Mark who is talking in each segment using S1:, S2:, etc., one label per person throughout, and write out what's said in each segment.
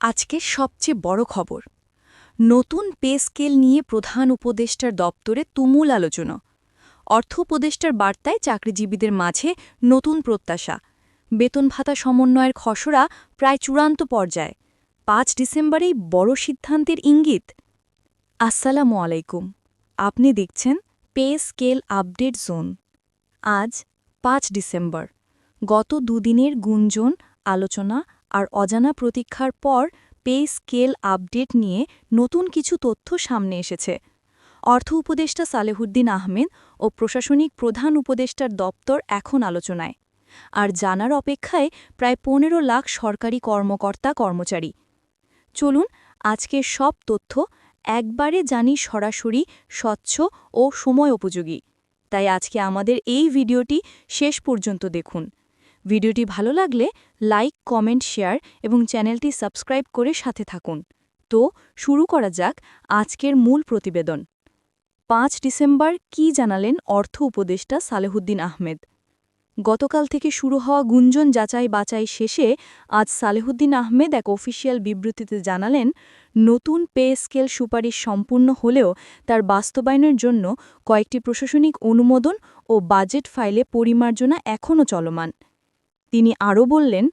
S1: আজকের সবচেয়ে বড় খবর। নতুন পে স্কেল নিয়ে প্রধান উপদেষ্টার দপ্তরে তুমুল আলোচনা। অর্থ উপদেষ্টার বার্তায় চাকরিজীবীদের মাঝে নতুন প্রত্যাশা। বেতন ভাতা সমন্বয়ের খসড়া প্রায় চূড়ান্ত পর্যায়ে। পাঁচ ডিসেম্বরেই বড় সিদ্ধান্তের ইঙ্গিত। আসসালামু আলাইকুম। আপনি দেখছেন পে স্কেল আপডেট জোন। আজ পাঁচ ডিসেম্বর। গত দুদিনের গুঞ্জন, আলোচনা আর অজানা প্রতীক্ষার পর পে স্কেল আপডেট নিয়ে নতুন কিছু তথ্য সামনে এসেছে। অর্থ উপদেষ্টা সালেহুদ্দিন আহমেদ ও প্রশাসনিক প্রধান উপদেষ্টার দপ্তর এখন আলোচনায়। আর জানার অপেক্ষায় প্রায় পনেরো লাখ সরকারি কর্মকর্তা কর্মচারী। চলুন আজকের সব তথ্য একবারে জানি সরাসরি স্বচ্ছ ও সময় উপযোগী। তাই আজকে আমাদের এই ভিডিওটি শেষ পর্যন্ত দেখুন। ভিডিওটি ভালো লাগলে লাইক, কমেন্ট, শেয়ার এবং চ্যানেলটি সাবস্ক্রাইব করে সাথে থাকুন। তো, শুরু করা যাক আজকের মূল প্রতিবেদন। পাঁচ ডিসেম্বর কি জানালেন অর্থ উপদেষ্টা সালেহুদ্দিন আহমেদ? গতকাল থেকে শুরু হওয়া গুঞ্জন যাচাই বাচাই শেষে আজ সালেহুদ্দিন আহমেদ এক অফিসিয়াল বিবৃতিতে জানালেন, নতুন পে স্কেল সুপারিশ সম্পূর্ণ হলেও তার বাস্তবায়নের জন্য কয়েকটি প্রশাসনিক অনুমোদন ও বাজেট ফাইলে পরিমার্জনা এখনও চলমান। তিনি আরও বললেন,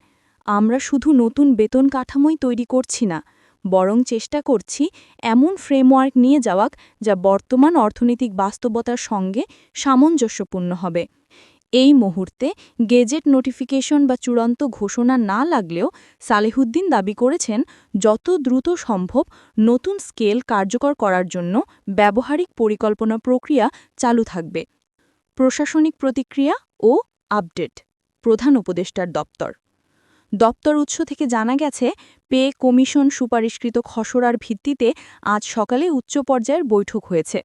S1: আমরা শুধু নতুন বেতন কাঠামোই তৈরি করছি না, বরং চেষ্টা করছি এমন ফ্রেমওয়ার্ক নিয়ে যাওয়াক যা বর্তমান অর্থনৈতিক বাস্তবতার সঙ্গে সামঞ্জস্যপূর্ণ হবে। এই মুহূর্তে গেজেট নোটিফিকেশন বা চূড়ান্ত ঘোষণা না লাগলেও সালেহুদ্দিন দাবি করেছেন, যত দ্রুত সম্ভব নতুন স্কেল কার্যকর করার জন্য ব্যবহারিক পরিকল্পনা প্রক্রিয়া চালু থাকবে। প্রশাসনিক প্রতিক্রিয়া ও আপডেট। প্রধান উপদেষ্টার দপ্তর। দপ্তর উৎস থেকে জানা গেছে, পে কমিশন সুপারিশকৃত খসড়ার ভিত্তিতে আজ সকালে উচ্চ পর্যায়ের বৈঠক হয়েছে।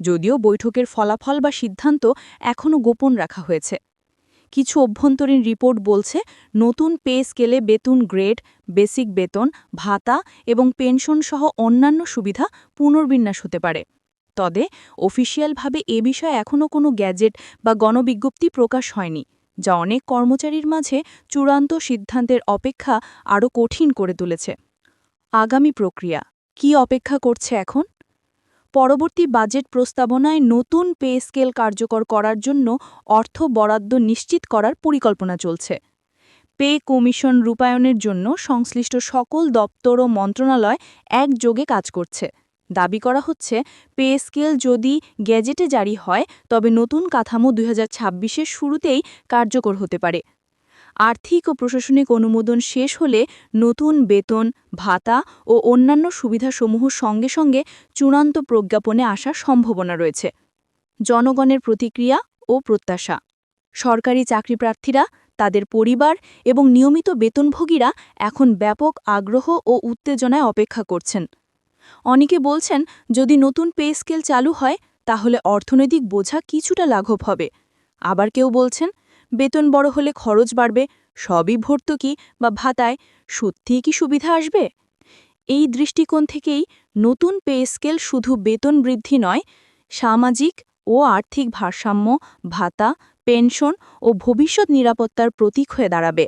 S1: যদিও বৈঠকের ফলাফল বা সিদ্ধান্ত এখনও গোপন রাখা হয়েছে। কিছু অভ্যন্তরীণ রিপোর্ট বলছে, নতুন পে স্কেলে বেতন গ্রেড, বেসিক বেতন, ভাতা এবং পেনশন সহ অন্যান্য সুবিধা পুনর্বিন্যাস হতে পারে। তবে অফিসিয়ালভাবে এ বিষয়ে এখনও কোনো গ্যাজেট বা গণবিজ্ঞপ্তি প্রকাশ হয়নি। যা অনেক কর্মচারীর মাঝে চূড়ান্ত সিদ্ধান্তের অপেক্ষা আরও কঠিন করে তুলেছে। আগামী প্রক্রিয়া, কি অপেক্ষা করছে এখন? পরবর্তী বাজেট প্রস্তাবনায় নতুন পে স্কেল কার্যকর করার জন্য অর্থ বরাদ্দ নিশ্চিত করার পরিকল্পনা চলছে। পে কমিশন রূপায়ণের জন্য সংশ্লিষ্ট সকল দপ্তর ও মন্ত্রণালয় একযোগে কাজ করছে। দাবি করা হচ্ছে, পে স্কেল যদি গ্যাজেটে জারি হয়, তবে নতুন কাঠামো দুই হাজার শুরুতেই কার্যকর হতে পারে। আর্থিক ও প্রশাসনিক অনুমোদন শেষ হলে নতুন বেতন, ভাতা ও অন্যান্য সুবিধাসমূহ সঙ্গে সঙ্গে চূড়ান্ত প্রজ্ঞাপনে আসার সম্ভাবনা রয়েছে। জনগণের প্রতিক্রিয়া ও প্রত্যাশা। সরকারি চাকরিপ্রার্থীরা, তাদের পরিবার এবং নিয়মিত বেতনভোগীরা এখন ব্যাপক আগ্রহ ও উত্তেজনায় অপেক্ষা করছেন। অনেকে বলছেন, যদি নতুন পে স্কেল চালু হয়, তাহলে অর্থনৈতিক বোঝা কিছুটা লাঘব হবে। আবার কেউ বলছেন, বেতন বড় হলে খরচ বাড়বে, সবই ভর্তুকি বা ভাতায়, সত্যিই কি সুবিধা আসবে? এই দৃষ্টিকোণ থেকেই নতুন পে স্কেল শুধু বেতন বৃদ্ধি নয়, সামাজিক ও আর্থিক ভারসাম্য, ভাতা, পেনশন ও ভবিষ্যৎ নিরাপত্তার প্রতীক হয়ে দাঁড়াবে।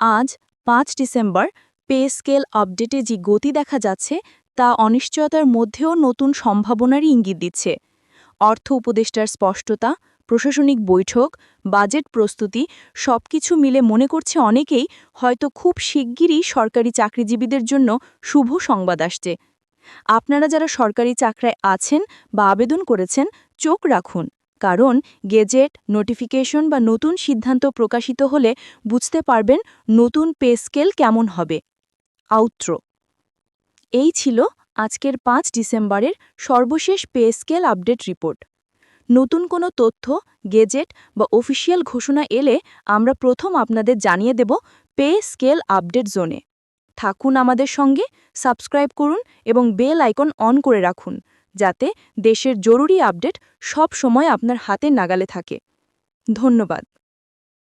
S1: আজ পাঁচ ডিসেম্বর, পে স্কেল আপডেটে যে গতি দেখা যাচ্ছে তা অনিশ্চয়তার মধ্যেও নতুন সম্ভাবনারই ইঙ্গিত দিচ্ছে। অর্থ উপদেষ্টার স্পষ্টতা, প্রশাসনিক বৈঠক, বাজেট প্রস্তুতি সবকিছু মিলে মনে করছে অনেকেই হয়তো খুব শিগগিরই সরকারি চাকরিজীবীদের জন্য শুভ সংবাদ আসছে। আপনারা যারা সরকারি চাকরায় আছেন বা আবেদন করেছেন, চোখ রাখুন। কারণ গেজেট, নোটিফিকেশন বা নতুন সিদ্ধান্ত প্রকাশিত হলে বুঝতে পারবেন নতুন পে স্কেল কেমন হবে। আউট্র এই ছিল আজকের পাঁচ ডিসেম্বরের সর্বশেষ পে স্কেল আপডেট রিপোর্ট। নতুন কোনো তথ্য, গেজেট বা অফিসিয়াল ঘোষণা এলে আমরা প্রথম আপনাদের জানিয়ে দেব পে স্কেল আপডেট জোনে। থাকুন আমাদের সঙ্গে, সাবস্ক্রাইব করুন এবং বেল আইকন অন করে রাখুন, যাতে দেশের জরুরি আপডেট সব সময় আপনার হাতে নাগালে থাকে। ধন্যবাদ।